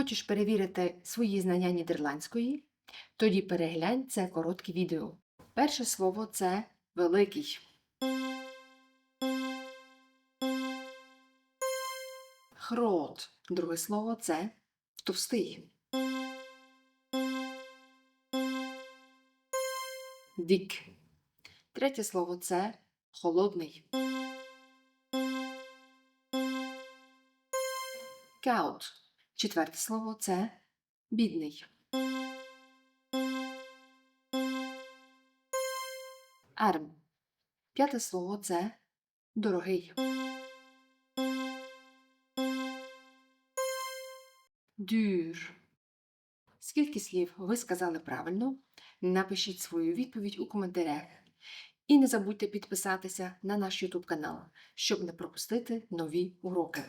Хочеш перевірити свої знання нідерландської? Тоді переглянь це коротке відео. Перше слово це великий. Хрот. Друге слово це товстий. Дік. Третє слово це холодний. Каут. Четверте слово це бідний. Арм. П'яте слово це дорогий. Дюр. Скільки слів ви сказали правильно? Напишіть свою відповідь у коментарях. І не забудьте підписатися на наш YouTube канал, щоб не пропустити нові уроки.